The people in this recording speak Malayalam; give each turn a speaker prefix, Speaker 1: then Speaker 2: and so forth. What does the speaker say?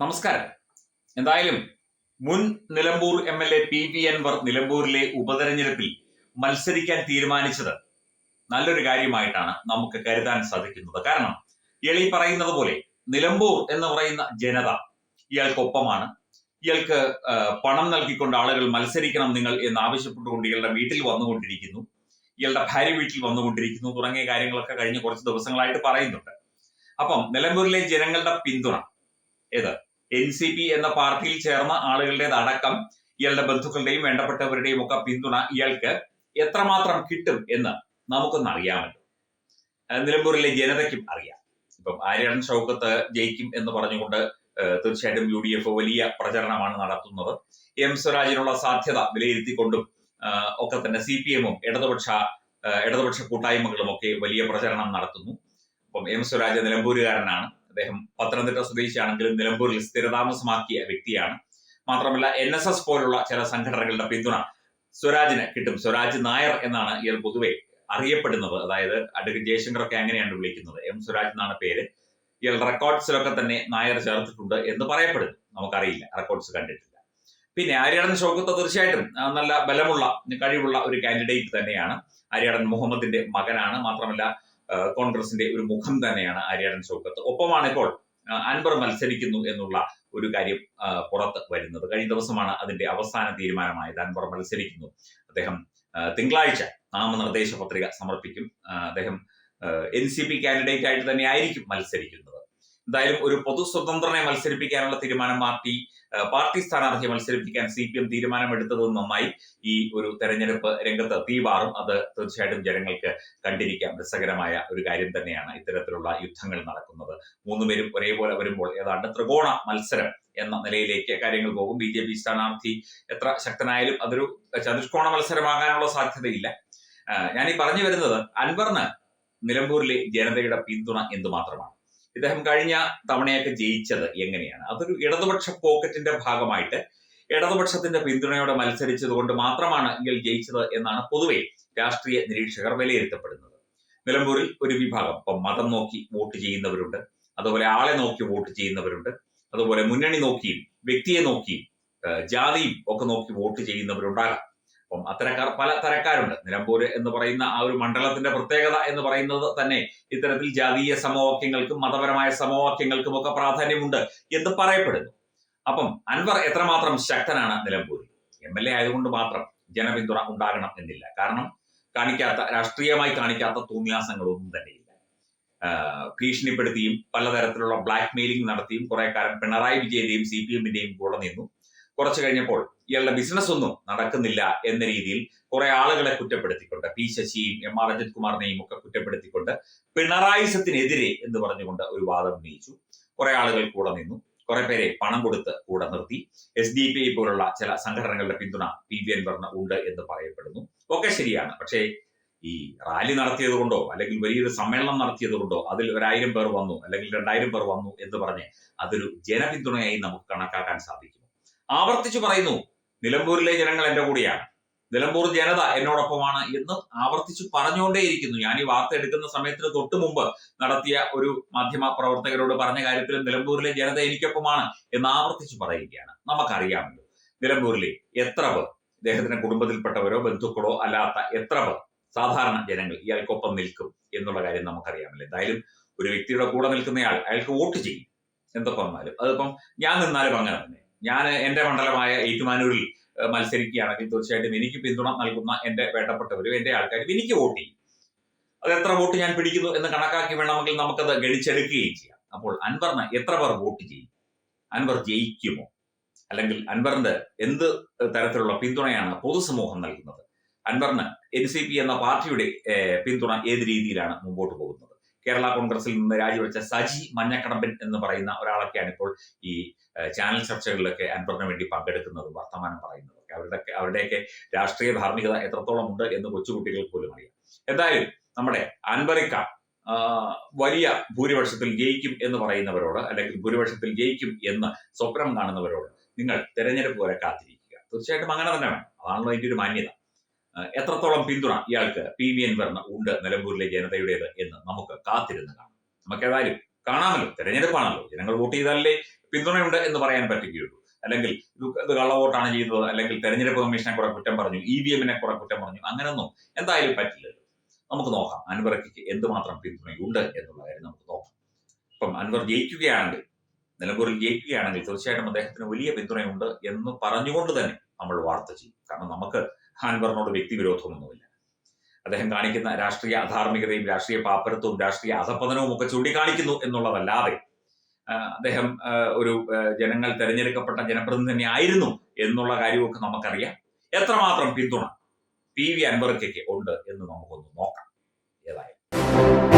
Speaker 1: നമസ്കാരം. എന്തായാലും മുൻ Nilambur M L A P V Anvar നിലമ്പൂരിലെ ഉപതെരഞ്ഞെടുപ്പിൽ മത്സരിക്കാൻ തീരുമാനിച്ചത് നല്ലൊരു കാര്യമായിട്ടാണ് നമുക്ക് കരുതാൻ സാധിക്കുന്നത്. കാരണം ഈ പറയുന്നത് പോലെ നിലമ്പൂർ എന്ന് പറയുന്ന ജനത ഇയാൾക്കൊപ്പമാണ്. ഇയാൾക്ക് പണം നൽകിക്കൊണ്ട് ആളുകൾ മത്സരിക്കണം നിങ്ങൾ എന്ന് ആവശ്യപ്പെട്ടുകൊണ്ട് ഇയാളുടെ വീട്ടിൽ വന്നുകൊണ്ടിരിക്കുന്നു. ഇയാളുടെ ഭാര്യ വീട്ടിൽ വന്നുകൊണ്ടിരിക്കുന്നു. തുടങ്ങിയ കാര്യങ്ങളൊക്കെ കഴിഞ്ഞ കുറച്ച് ദിവസങ്ങളായിട്ട് പറയുന്നുണ്ട്. അപ്പം നിലമ്പൂരിലെ ജനങ്ങളുടെ പിന്തുണ ഏത്? എൻ സി പി എന്ന പാർട്ടിയിൽ ചേർന്ന ആളുകളുടേത് അടക്കം ഇയാളുടെ ബന്ധുക്കളുടെയും വേണ്ടപ്പെട്ടവരുടെയും ഒക്കെ പിന്തുണ ഇയാൾക്ക് എത്രമാത്രം കിട്ടും എന്ന് നമുക്കൊന്ന് അറിയാമല്ലോ. നിലമ്പൂരിലെ ജനതയ്ക്കും അറിയാം. ഇപ്പം ആര്യാടൻ ഷൗക്കത്ത് ജയിക്കും എന്ന് പറഞ്ഞുകൊണ്ട് തീർച്ചയായിട്ടും യു ഡി എഫ് വലിയ പ്രചരണമാണ് നടത്തുന്നത്. എം സ്വരാജിനുള്ള സാധ്യത വിലയിരുത്തിക്കൊണ്ടും ഒക്കെ തന്നെ സി പി എമ്മും ഇടതുപക്ഷ ഇടതുപക്ഷ കൂട്ടായ്മകളും ഒക്കെ വലിയ പ്രചരണം നടത്തുന്നു. അപ്പം എം സ്വരാജ് നിലമ്പൂരുകാരനാണ്. അദ്ദേഹം പത്തനംതിട്ട സ്വദേശിയാണെങ്കിലും നിലമ്പൂരിൽ സ്ഥിരതാമസമാക്കിയ വ്യക്തിയാണ്. മാത്രമല്ല എൻ എസ് എസ് പോലുള്ള ചില സംഘടനകളുടെ പിന്തുണ സ്വരാജിന് കിട്ടും. സ്വരാജ് നായർ എന്നാണ് ഇയാൾ പൊതുവെ അറിയപ്പെടുന്നത്. അതായത് അഡ്വക്കേറ്റ് ജയശങ്കർ ഒക്കെ അങ്ങനെയാണ് വിളിക്കുന്നത്. എം സ്വരാജ് എന്നാണ് പേര്. ഇയാൾ റെക്കോർഡ്സിലൊക്കെ തന്നെ നായർ ചേർത്തിട്ടുണ്ട് എന്ന് പറയപ്പെടുന്നു. നമുക്കറിയില്ല. റെക്കോർഡ്സ് കണ്ടിട്ടില്ല. പിന്നെ ആര്യാടൻ ഷൗക്കത്ത് തീർച്ചയായിട്ടും നല്ല ബലമുള്ള കഴിവുള്ള ഒരു കാൻഡിഡേറ്റ് തന്നെയാണ്. ആര്യാടൻ മുഹമ്മദിന്റെ മകനാണ്. മാത്രമല്ല കോൺഗ്രസിന്റെ ഒരു മുഖം തന്നെയാണ് ആര്യാടൻ ഷൗക്കത്ത് ഒപ്പമാണ് ഇപ്പോൾ അൻവർ മത്സരിക്കുന്നു എന്നുള്ള ഒരു കാര്യം പുറത്ത് വരുന്നത്. കഴിഞ്ഞ ദിവസമാണ് അതിന്റെ അവസാന തീരുമാനമായത്. അൻവർ മത്സരിക്കുന്നു. അദ്ദേഹം തിങ്കളാഴ്ച നാമനിർദ്ദേശ പത്രിക സമർപ്പിക്കും. അദ്ദേഹം എൻ സി പി കാൻഡിഡേറ്റ് ആയിട്ട് തന്നെ ആയിരിക്കും മത്സരിക്കുന്നത്. എന്തായാലും ഒരു പൊതു സ്വതന്ത്രനെ മത്സരിപ്പിക്കാനുള്ള തീരുമാനം പാർട്ടി പാർട്ടി സ്ഥാനാർത്ഥിയെ മത്സരിപ്പിക്കാൻ സി പി എം തീരുമാനമെടുത്തത് നന്നായി ഈ ഒരു തെരഞ്ഞെടുപ്പ് രംഗത്ത് തീവാറും. അത് തീർച്ചയായിട്ടും ജനങ്ങൾക്ക് കണ്ടിരിക്കാം. രസകരമായ ഒരു കാര്യം തന്നെയാണ് ഇത്തരത്തിലുള്ള യുദ്ധങ്ങൾ നടക്കുന്നത്. മൂന്നുപേരും ഒരേപോലെ വരുമ്പോൾ ഏതാണ്ട് ത്രികോണ മത്സരം എന്ന നിലയിലേക്ക് കാര്യങ്ങൾ പോകും. ബി ജെ പി സ്ഥാനാർത്ഥി എത്ര ശക്തനായാലും അതൊരു ചതുഷ്കോണ മത്സരമാകാനുള്ള സാധ്യതയില്ല. ഞാൻ ഈ പറഞ്ഞു വരുന്നത് അൻവറിന് നിലമ്പൂരിലെ ജനതയുടെ പിന്തുണ എന്തുമാത്രമാണ്? ഇദ്ദേഹം കഴിഞ്ഞ തവണയൊക്കെ ജയിച്ചത് എങ്ങനെയാണ്? അതൊരു ഇടതുപക്ഷ പോക്കറ്റിന്റെ ഭാഗമായിട്ട് ഇടതുപക്ഷത്തിന്റെ പിന്തുണയോടെ മത്സരിച്ചത് കൊണ്ട് മാത്രമാണ് ഇയാൾ ജയിച്ചത് എന്നാണ് പൊതുവെ രാഷ്ട്രീയ നിരീക്ഷകർ വിലയിരുത്തപ്പെടുന്നത്. നിലമ്പൂരിൽ ഒരു വിഭാഗം ഇപ്പം മതം നോക്കി വോട്ട് ചെയ്യുന്നവരുണ്ട്. അതുപോലെ ആളെ നോക്കി വോട്ട് ചെയ്യുന്നവരുണ്ട്. അതുപോലെ മുന്നണി നോക്കിയും വ്യക്തിയെ നോക്കിയും ജാതിയും ഒക്കെ നോക്കി വോട്ട് ചെയ്യുന്നവരുണ്ടാകാം. അപ്പം അത്തരക്കാർ പല തരക്കാരുണ്ട്. നിലമ്പൂർ എന്ന് പറയുന്ന ആ ഒരു മണ്ഡലത്തിന്റെ പ്രത്യേകത എന്ന് പറയുന്നത് തന്നെ ഇത്തരത്തിൽ ജാതീയ സമവാക്യങ്ങൾക്കും മതപരമായ സമവാക്യങ്ങൾക്കും ഒക്കെ പ്രാധാന്യമുണ്ട് എന്ന് പറയപ്പെടുന്നു. അപ്പം അൻവർ എത്രമാത്രം ശക്തനാണ് നിലമ്പൂരിൽ? എം എൽ എ ആയതുകൊണ്ട് മാത്രം ജനപിന്തുണ ഉണ്ടാകണം എന്നില്ല. കാരണം കാണിക്കാത്ത രാഷ്ട്രീയമായി കാണിക്കാത്ത തോന്നിയാസങ്ങളൊന്നും തന്നെയില്ല. ഭീഷണിപ്പെടുത്തിയും പലതരത്തിലുള്ള ബ്ലാക്ക് മെയിലിംഗ് നടത്തിയും കുറെ കാലം പിണറായി വിജയന്റെയും സി പി എമ്മിന്റെയും കൂടെ നിന്നു. കുറച്ചു കഴിഞ്ഞപ്പോൾ ഇയാളുടെ ബിസിനസ് ഒന്നും നടക്കുന്നില്ല എന്ന രീതിയിൽ കുറെ ആളുകളെ കുറ്റപ്പെടുത്തിക്കൊണ്ട് പി ശശിയും എം ആർ അജിത് കുമാറിനെയും ഒക്കെ കുറ്റപ്പെടുത്തിക്കൊണ്ട് പിണറായിസത്തിനെതിരെ എന്ന് പറഞ്ഞുകൊണ്ട് ഒരു വാദം ഉന്നയിച്ചു. കുറെ ആളുകൾ കൂടെ നിന്നു. കുറെ പേരെ പണം കൊടുത്ത് കൂടെ നിർത്തി. എസ് ഡി പി ഐ പോലുള്ള ചില സംഘടനകളുടെ പിന്തുണ പി വി അൻവറിന് ഉണ്ട് എന്ന് പറയപ്പെടുന്നു. ഒക്കെ ശരിയാണ്. പക്ഷേ ഈ റാലി നടത്തിയത് കൊണ്ടോ അല്ലെങ്കിൽ വലിയൊരു സമ്മേളനം നടത്തിയത് കൊണ്ടോ അതിൽ ഒരായിരം പേർ വന്നു അല്ലെങ്കിൽ രണ്ടായിരം പേർ വന്നു എന്ന് പറഞ്ഞ് അതൊരു ജനപിന്തുണയായി നമുക്ക് കണക്കാക്കാൻ സാധിക്കും. ആവർത്തിച്ചു പറയുന്നു നിലമ്പൂരിലെ ജനങ്ങൾ എന്റെ കൂടെയാണ്. നിലമ്പൂർ ജനത എന്നോടൊപ്പമാണ് എന്ന് ആവർത്തിച്ചു പറഞ്ഞുകൊണ്ടേയിരിക്കുന്നു. ഞാൻ ഈ വാർത്ത എടുക്കുന്ന സമയത്തിന് തൊട്ട് മുമ്പ് നടത്തിയ ഒരു മാധ്യമ പ്രവർത്തകരോട് പറഞ്ഞ കാര്യത്തിൽ നിലമ്പൂരിലെ ജനത എനിക്കൊപ്പമാണ് എന്ന് ആവർത്തിച്ചു പറയുകയാണ്. നമുക്കറിയാമല്ലോ നിലമ്പൂരിലെ എത്ര പേർ ഇദ്ദേഹത്തിന്റെ കുടുംബത്തിൽപ്പെട്ടവരോ ബന്ധുക്കളോ അല്ലാത്ത എത്ര പേർ സാധാരണ ജനങ്ങൾ ഇയാൾക്കൊപ്പം നിൽക്കും എന്നുള്ള കാര്യം നമുക്കറിയാമല്ലോ. എന്തായാലും ഒരു വ്യക്തിയുടെ കൂടെ നിൽക്കുന്നയാൾ അയാൾക്ക് വോട്ട് ചെയ്യും. എന്തൊക്കെ വന്നാലും. അതിപ്പം ഞാൻ നിന്നാലും അങ്ങനെ തന്നെ. ഞാൻ എന്റെ മണ്ഡലമായ ഏറ്റുമാനൂരിൽ മത്സരിക്കുകയാണെങ്കിൽ തീർച്ചയായിട്ടും എനിക്ക് പിന്തുണ നൽകുന്ന എന്റെ വേണ്ടപ്പെട്ടവരും എന്റെ ആൾക്കാരും എനിക്ക് വോട്ട് ചെയ്യും. അത് എത്ര വോട്ട് ഞാൻ പിടിക്കുന്നു എന്ന് കണക്കാക്കി വേണമെങ്കിൽ നമുക്കത് ഗണിച്ചെടുക്കുകയും ചെയ്യാം. അപ്പോൾ അൻവറിന് എത്ര പേർ വോട്ട് ചെയ്യും? അൻവർ ജയിക്കുമോ? അല്ലെങ്കിൽ അൻവറിന്റെ എന്ത് തരത്തിലുള്ള പിന്തുണയാണ് പൊതുസമൂഹം നൽകുന്നത്? അൻവറിന് എൻ സി പി എന്ന പാർട്ടിയുടെ പിന്തുണ ഏത് രീതിയിലാണ് മുമ്പോട്ട് പോകുന്നത്? കേരള കോൺഗ്രസിൽ നിന്ന് രാജിവെച്ച സജി മഞ്ഞക്കടമ്പൻ എന്ന് പറയുന്ന ഒരാളൊക്കെയാണ് ഇപ്പോൾ ഈ ചാനൽ ചർച്ചകളിലൊക്കെ അൻവറിന് വേണ്ടി പങ്കെടുക്കുന്നതും വർത്തമാനം പറയുന്നതൊക്കെ അവരുടെ അവരുടെയൊക്കെ രാഷ്ട്രീയ ധാർമ്മികത എത്രത്തോളം ഉണ്ട് എന്ന് കൊച്ചുകുട്ടികൾക്ക് പോലും അറിയാം. എന്തായാലും നമ്മുടെ അൻവറിക്ക വലിയ ഭൂരിപക്ഷത്തിൽ ജയിക്കും എന്ന് പറയുന്നവരോട് അല്ലെങ്കിൽ ഭൂരിപക്ഷത്തിൽ ജയിക്കും എന്ന് സ്വപ്നം കാണുന്നവരോട് നിങ്ങൾ തെരഞ്ഞെടുപ്പ് വരെ കാത്തിരിക്കുക. തീർച്ചയായിട്ടും അങ്ങനെ തന്നെ വേണം. അതാണല്ലോ അതിന്റെ ഒരു മാന്യത. എത്രത്തോളം പിന്തുണ ഇയാൾക്ക് പി വി എൻവറിന് ഉണ്ട് നിലമ്പൂരിലെ ജനതയുടേത് എന്ന് നമുക്ക് കാത്തിരുന്ന് കാണാം. നമുക്ക് ഏതായാലും കാണാമല്ലോ തെരഞ്ഞെടുപ്പാണല്ലോ. ജനങ്ങൾ വോട്ട് ചെയ്താലേ പിന്തുണയുണ്ട് എന്ന് പറയാൻ പറ്റുകയുള്ളൂ. അല്ലെങ്കിൽ ഇത് കള്ളവോട്ടാണ് ചെയ്തത് അല്ലെങ്കിൽ തെരഞ്ഞെടുപ്പ് കമ്മീഷനെ കുറെ കുറ്റം പറഞ്ഞു ഇ വി എമ്മിനെ കുറെ കുറ്റം പറഞ്ഞു അങ്ങനെയൊന്നും എന്തായാലും പറ്റില്ലല്ലോ. നമുക്ക് നോക്കാം അൻവർക്കിക്ക് എന്തുമാത്രം പിന്തുണയുണ്ട് എന്നുള്ള കാര്യം നമുക്ക് നോക്കാം. ഇപ്പം അൻവർ ജയിക്കുകയാണെങ്കിൽ നിലമ്പൂരിൽ ജയിക്കുകയാണെങ്കിൽ തീർച്ചയായിട്ടും അദ്ദേഹത്തിന് വലിയ പിന്തുണയുണ്ട് എന്ന് പറഞ്ഞുകൊണ്ട് തന്നെ നമ്മൾ വാർത്ത ചെയ്യും. കാരണം നമുക്ക് അൻവറിനോട് വ്യക്തിവിരോധമൊന്നുമില്ല. അദ്ദേഹം കാണിക്കുന്ന രാഷ്ട്രീയ അധാർമികതയും രാഷ്ട്രീയ പാപ്പരത്വവും രാഷ്ട്രീയ അധപ്പതനവും ഒക്കെ ചൂണ്ടിക്കാണിക്കുന്നു എന്നുള്ളതല്ലാതെ അദ്ദേഹം ഒരു ജനങ്ങൾ തെരഞ്ഞെടുക്കപ്പെട്ട ജനപ്രതിനിധി തന്നെ ആയിരുന്നു എന്നുള്ള കാര്യമൊക്കെ നമുക്കറിയാം. എത്രമാത്രം പിന്തുണ പി വി അൻവർക്കൊക്കെ ഉണ്ട് എന്ന് നമുക്കൊന്ന് നോക്കാം. ഏതായാലും.